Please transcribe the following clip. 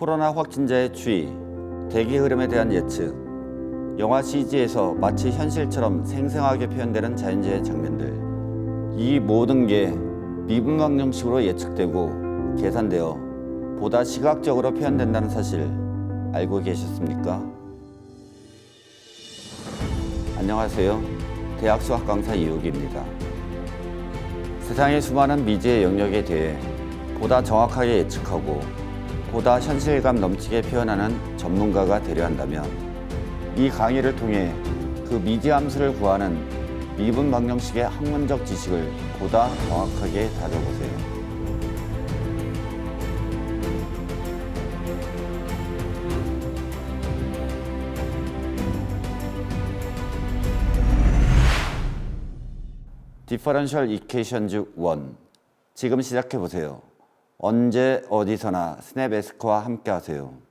코로나 확진자의 추이, 대기 흐름에 대한 예측, 영화 CG에서 마치 현실처럼 생생하게 표현되는 자연재해 장면들. 이 모든 게 미분광 형식으로 예측되고 계산되어 보다 시각적으로 표현된다는 사실 알고 계셨습니까? 안녕하세요. 대학 수학 강사 이욱입니다. 세상의 수많은 미지의 영역에 대해 보다 정확하게 예측하고 보다 현실감 넘치게 표현하는 전문가가 되려 한다면 이 강의를 통해 그 미지 함수를 구하는 미분 방정식의 학문적 지식을 보다 정확하게 다져보세요. 디퍼런셜 이케이션즈 1 지금 시작해 보세요. 언제 어디서나 스냅 에스크와 함께 하세요.